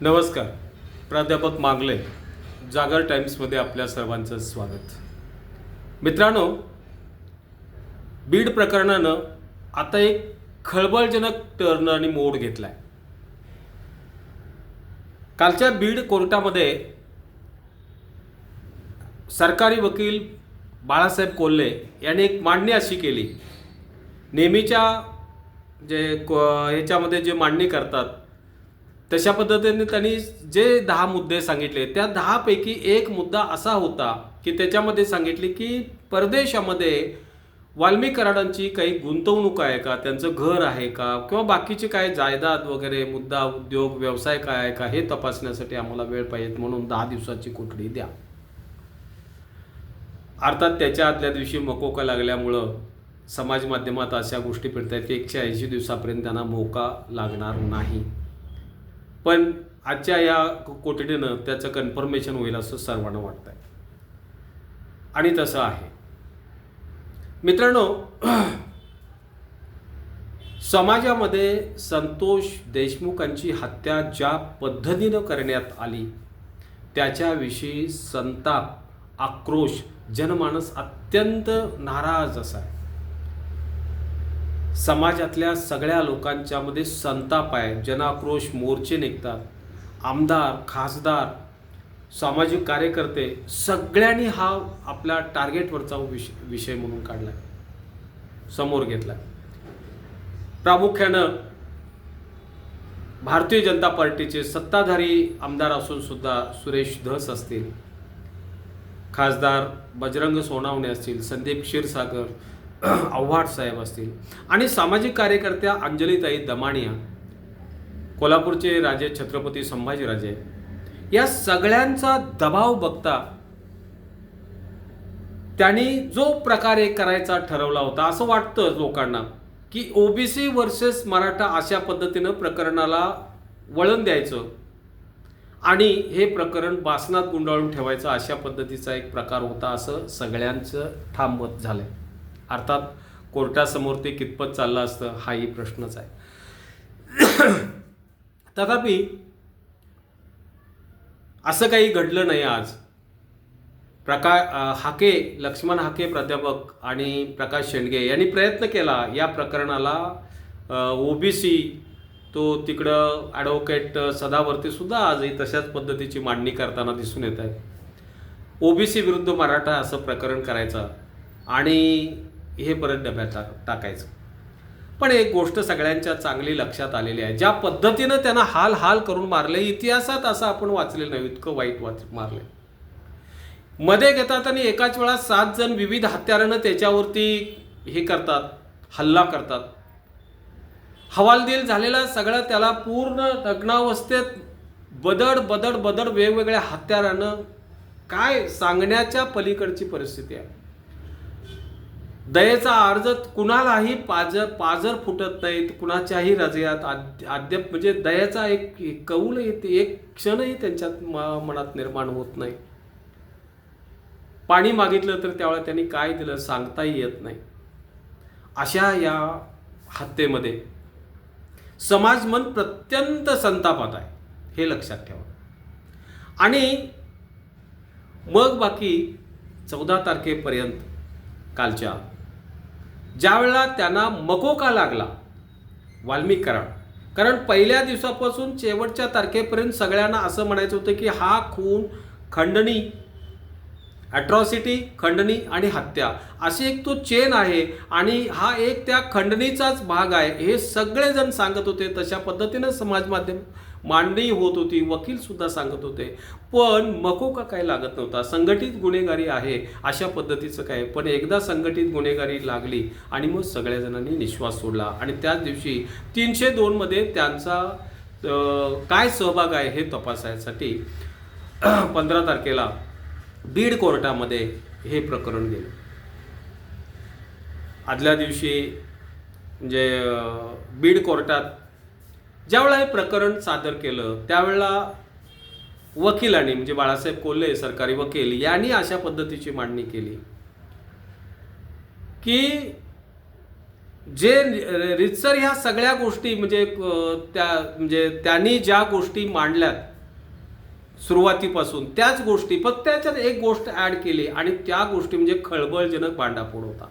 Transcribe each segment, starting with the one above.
नमस्कार. प्राध्यापक मागले. जागर टाइम्समध्ये आपल्या सर्वांचं स्वागत. मित्रांनो बीड प्रकरणानं आता एक खळबळजनक टर्न आणि मोड घेतलाय. कालच्या बीड कोर्टामध्ये सरकारी वकील बाळासाहेब कोल्हे यांनी एक मांडणी अशी केली. नेहमीच्या जे याच्यामध्ये ह्याच्यामध्ये जे मांडणी करतात तशा पद्धतीने त्यांनी जे दहा मुद्दे सांगितले त्या दहापैकी एक मुद्दा असा होता की त्याच्यामध्ये सांगितले की परदेशामध्ये वाल्मी कराडांची काही गुंतवणूक आहे का? त्यांचं घर आहे का? किंवा बाकीचे काय जायदाद वगैरे मुद्दा उद्योग व्यवसाय काय आहे का? हे तपासण्यासाठी आम्हाला वेळ पाहिजे म्हणून दहा दिवसाची कोठडी द्या. अर्थात त्याच्या आदल्या दिवशी मकोका लागल्यामुळं समाज माध्यमात अशा गोष्टी फिरत आहेत की एकशे ऐंशी दिवसापर्यंत त्यांना मोका लागणार नाही. पण आजच्या या कोठडीनं त्याचं कन्फर्मेशन होईल असं सर्वांना वाटतंय. आणि तसं आहे. मित्रांनो समाजामध्ये संतोष देशमुखांची हत्या ज्या पद्धतीनं करण्यात आली त्याच्याविषयी संताप आक्रोश जनमानस अत्यंत नाराज असा आहे. समाजातल्या सगळ्या लोकांच्यामध्ये संताप आहे. जनाक्रोश मोर्चे निघतात. आमदार खासदार सामाजिक कार्यकर्ते सगळ्यांनी हा आपल्या टार्गेटवरचा विषय विषय म्हणून काढला समोर घेतला प्रामुख्यानं भारतीय जनता पार्टीचे सत्ताधारी आमदार असून सुद्धा सुरेश धस असतील. खासदार बजरंग सोनावणे असतील संदीप क्षीरसागर आव्हाड साहेब असतील. आणि सामाजिक कार्यकर्त्या अंजलीताई दमाणिया कोल्हापूरचे राजे छत्रपती संभाजीराजे या सगळ्यांचा दबाव बघता त्यांनी जो प्रकारे करायचा ठरवला होता असं वाटतं लोकांना की ओबीसी वर्सेस मराठा अशा पद्धतीनं प्रकरणाला वळण द्यायचं आणि हे प्रकरण बासनात गुंडाळून ठेवायचं अशा पद्धतीचा एक प्रकार होता असं सगळ्यांचं ठाम मत झालंय. अर्थात कोर्टासमोर ते कितपत चाललं असतं हाही प्रश्नच आहे. तथापि असं काही घडलं नाही आज. प्रका हाके लक्ष्मण हाके प्राध्यापक आणि प्रकाश शेंडगे यांनी प्रयत्न केला या प्रकरणाला ओबीसी तो तिकडं ॲडव्होकेट सदावर्तीसुद्धा आजही तशाच पद्धतीची मांडणी करताना दिसून येत आहेत. ओबीसी विरुद्ध मराठा असं प्रकरण करायचं आणि हे परत डब्यात टाक टाकायचं. पण एक गोष्ट सगळ्यांच्या चांगली लक्षात आलेली आहे. ज्या पद्धतीनं त्यांना हाल हाल करून मारले इतिहासात असं आपण वाचलेलं नाही इतकं वाईट वाच मारले मध्ये घेतात आणि एकाच वेळा सात जण विविध हत्यारानं त्याच्यावरती हे करतात हल्ला करतात. हवालदिल झालेला सगळं त्याला पूर्ण नग्नावस्थेत बदड बदड बदड वेगवेगळ्या हत्यारानं काय सांगण्याच्या पलीकडची परिस्थिती आहे. दयेचा अर्ज कुणालाही पाज पाजर फुटत नाहीत कुणाच्याही हृदयात आद- अद्याप म्हणजे दयाचा एक कौल येते एक क्षणही त्यांच्यात म- मनात निर्माण होत नाही. पाणी मागितलं तर त्यावेळेला त्यांनी काय दिलं सांगताही येत नाही. अशा या हत्येमध्ये समाज मन प्रत्यंत संतापात आहे हे लक्षात ठेवा. आणि मग बाकी चौदा तारखेपर्यंत कालच्या ज्यावेळेला त्यांना मकोका लागला? वाल्मिक कराड कारण पहिल्या दिवसापासून शेवटच्या तारखेपर्यंत सगळ्यांना असं म्हणायचं होतं की हा खून खंडणी ॲट्रॉसिटी खंडणी आणि हत्या अशी एक तो चेन आहे आणि हा एक त्या खंडणीचाच भाग आहे. हे सगळेजण सांगत होते तशा पद्धतीनं समाज माध्यम मांडणी होत होती वकील सुद्धा सांगत होते. पण मकोका काय लागत नव्हता? संघटित गुन्हेगारी आहे अशा पद्धतीचं काय? पण एकदा संघटित गुन्हेगारी लागली आणि मग सगळ्या जणांनी निश्वास सोडला. आणि त्याच दिवशी तीनशे दोनमध्ये त्यांचा काय सहभाग आहे हे तपासायसाठी पंधरा तारखेला बीड कोर्टामध्ये हे प्रकरण गेलं. आदल्या दिवशी म्हणजे बीड कोर्टात ज्यावेळेला हे प्रकरण सादर केलं त्यावेळेला वकिलांनी म्हणजे बाळासाहेब कोल्हे सरकारी वकील यांनी अशा पद्धतीची मांडणी केली की जे रितसर ह्या सगळ्या गोष्टी म्हणजे त्या म्हणजे त्यांनी ज्या गोष्टी मांडल्यात सुरुवातीपासून त्याच गोष्टी फक्त त्याच्यात एक गोष्ट ऍड केली आणि त्या गोष्टी म्हणजे खळबळजनक भांडाफोड होता.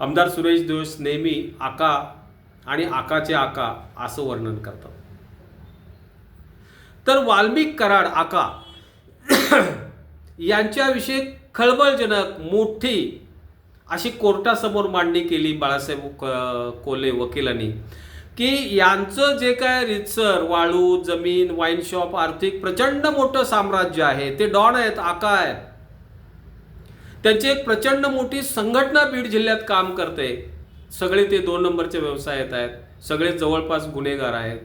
आमदार सुरेश जोश नेहमी आका आणि आकाचे आका असं वर्णन करतात. तर वाल्मिक कराड आका यांच्याविषयी खळबळजनक मोठी अशी कोर्टासमोर मांडणी केली बाळासाहेब कोले वकिलांनी की यांचं जे काय रितसर वाळू जमीन वाईन शॉप आर्थिक प्रचंड मोठं साम्राज्य आहे ते डॉन आहेत आका आहेत. त्यांची एक प्रचंड मोठी संघटना बीड जिल्ह्यात काम करते. सगळे ते दोन नंबरचे व्यवसाय आहेत. सगळे जवळपास गुन्हेगार आहेत.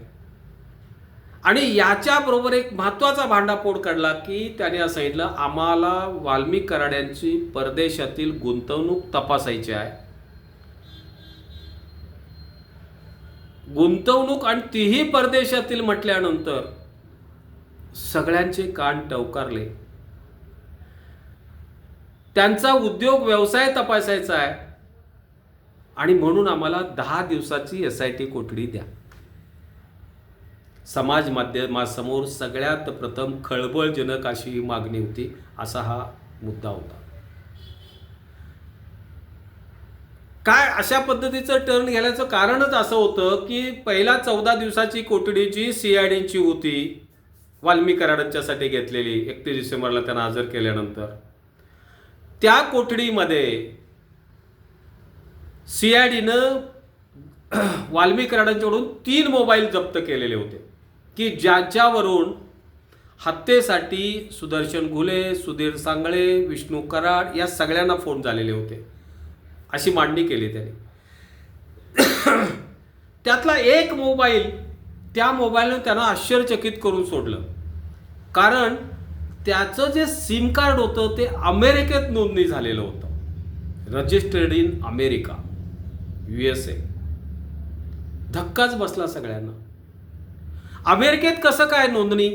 आणि याच्याबरोबर एक महत्त्वाचा भांडाफोड काढला की त्याने असं सांगितलं आम्हाला वाल्मिक कराड्यांची परदेशातील गुंतवणूक तपासायची आहे. गुंतवणूक आणि तीही परदेशातील म्हटल्यानंतर सगळ्यांचे कान टवकारले. त्यांचा उद्योग व्यवसाय तपासायचा आहे. आणि म्हणून आम्हाला दहा दिवसाची एस आय टी कोठडी द्या. समाज माध्यमासमोर सगळ्यात प्रथम खळबळजनक अशी मागणी होती असा हा मुद्दा होता. काय अशा पद्धतीचं टर्न घ्यायचं? कारणच असं होतं की पहिला चौदा दिवसाची कोठडी जी सीआयडीची होती वाल्मी कराडांच्यासाठी घेतलेली एकतीस डिसेंबरला त्यांना हजर केल्यानंतर त्या कोठडीमध्ये सी आय डीनं कराडांच्याकडून तीन मोबाईल जप्त केलेले होते की ज्याच्यावरून हत्येसाठी सुदर्शन घुले सुधीर सांगळे विष्णू कराड या सगळ्यांना फोन झालेले होते. अशी मांडणी केली त्याने. त्यातला एक मोबाईल त्या मोबाईलनं त्यांना आश्चर्यचकित करून सोडलं. कारण त्याचं जे सिम कार्ड होतं ते अमेरिकेत नोंदणी झालेलं होतं. Registered in America. U S A धक्काच बसला सगळ्यांना. अमेरिकेत कसं काय नोंदणी?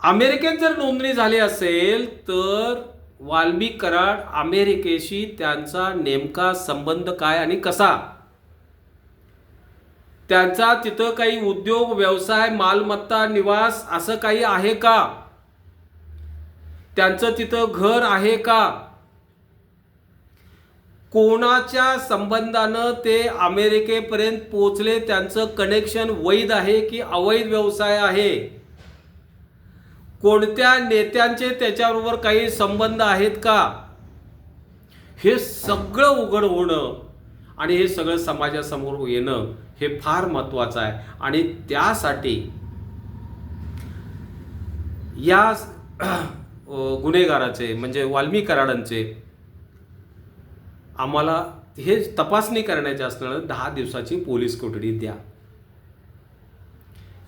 अमेरिकेत जर नोंदणी झाली असेल तर वाल्मिक कराड अमेरिकेशी त्यांचा नेमका संबंध काय आणि कसा? त्यांचा तिथं काही उद्योग व्यवसाय मालमत्ता निवास असं काही आहे का? त्यांचं तिथं घर आहे का? कोणाच्या संबंधानं ते अमेरिकेपर्यंत पोचले त्यांचं कनेक्शन वैध आहे की अवैध व्यवसाय आहे? कोणत्या नेत्यांचे त्याच्याबरोबर काही संबंध आहेत का? हे सगळं उघड होणं आणि हे सगळं समाजासमोर येणं हे फार महत्वाचं आहे. आणि त्यासाठी या गुन्हेगाराचे म्हणजे वाल्मी कराडांचे आम्हाला हे तपासणी करण्याच्या असणारं दहा दिवसाची पोलीस कोठडी द्या.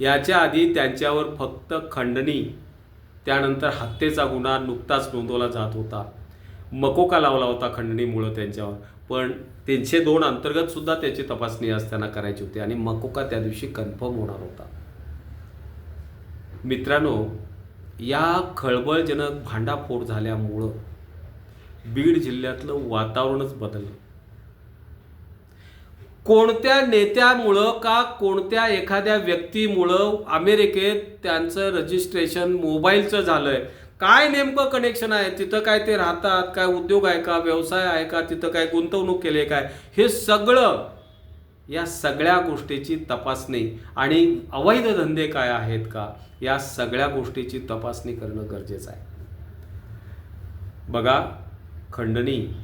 याच्या आधी त्यांच्यावर फक्त खंडणी त्यानंतर हत्येचा गुन्हा नुकताच नोंदवला जात होता. मकोका लावला होता खंडणीमुळं त्यांच्यावर? पण तीनशे दोन अंतर्गत सुद्धा त्याची तपासणी आज त्यांना करायची होती आणि मकोका त्या दिवशी कन्फर्म होणार होता. मित्रांनो या खळबळजनक भांडाफोड झाल्यामुळं बीड जिल्ह्यातलं वातावरणच बदललं. कोणत्या नेत्यामुळं का कोणत्या एखाद्या व्यक्तीमुळं अमेरिकेत त्यांचं रजिस्ट्रेशन मोबाईलचं झालंय? काय नेमकं कनेक्शन आहे? तिथं काय ते राहतात? काय उद्योग आहे का? व्यवसाय आहे का? तिथं काय गुंतवणूक केली आहे काय? हे सगळं या सगळ्या गोष्टीची तपासणी आणि अवैध धंदे काय आहेत का? या सगळ्या गोष्टीची तपासणी करणं गरजेचं आहे. बघा खंडणी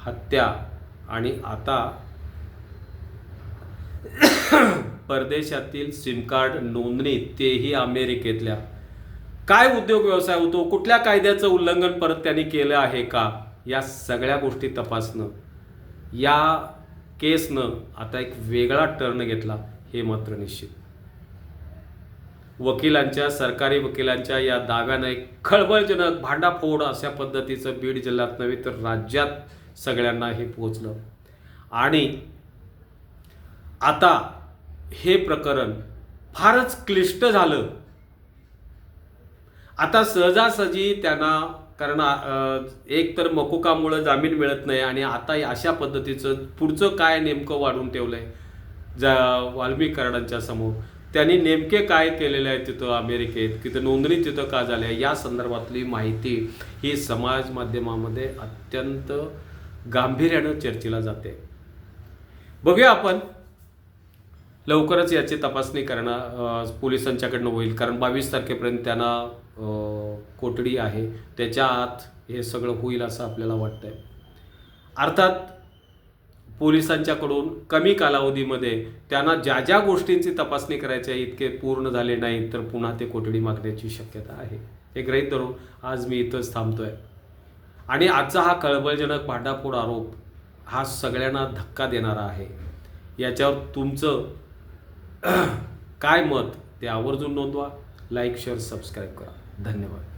हत्या आणि आता परदेशातील सिमकार्ड नोंदणी तेही अमेरिकेतल्या. काय उद्योग व्यवसाय होतो? कुठल्या कायद्याचं उल्लंघन परत त्यांनी केलं आहे का? या सगळ्या गोष्टी तपासणं. या केसनं आता एक वेगळा टर्न घेतला हे मात्र निश्चित. वकिलांच्या सरकारी वकिलांच्या या दाव्यानं एक खळबळजनक भांडाफोड अशा पद्धतीचं बीड जिल्ह्यात नव्हे तर राज्यात सगळ्यांना हे पोचलं आणि आता हे प्रकरण फारच क्लिष्ट झालं. आता सहजासहजी त्यांना कारण एक तर मकोकामुळं जामीन मिळत नाही आणि आता अशा पद्धतीचं पुढचं काय नेमकं वाढून ठेवलंय जा वाल्मिक कराडांच्या समोर. त्यांनी नेमके काय केलेले आहे तिथं अमेरिकेत? तिथं नोंदणी तिथं का झाल्या या संदर्भातली माहिती ही समाज माध्यमामध्ये अत्यंत गांभीर्यानं चर्चेला जाते. बघूया आपण. लवकरच याची तपासणी करणं पोलिसांच्याकडनं होईल. कारण बावीस तारखेपर्यंत त्यांना कोठडी आहे. त्याच्या आत हे सगळं होईल असं आपल्याला वाटतंय. अर्थात पोलिसांच्याकडून कमी कालावधीमध्ये त्यांना ज्या ज्या गोष्टींची तपासणी करायची आहे इतके पूर्ण झाले नाही तर पुन्हा ते कोठडी मागण्याची शक्यता आहे. हे गृहीत धरून आज मी इथंच थांबतोय. आणि आजचा हा कळबळजनक भांडाफोड आरोप हा सगळ्यांना धक्का देणारा आहे. याच्यावर तुमचं काय मत ते आवर्जून नोंदवा. लाईक शेअर सबस्क्राईब करा. धन्यवाद.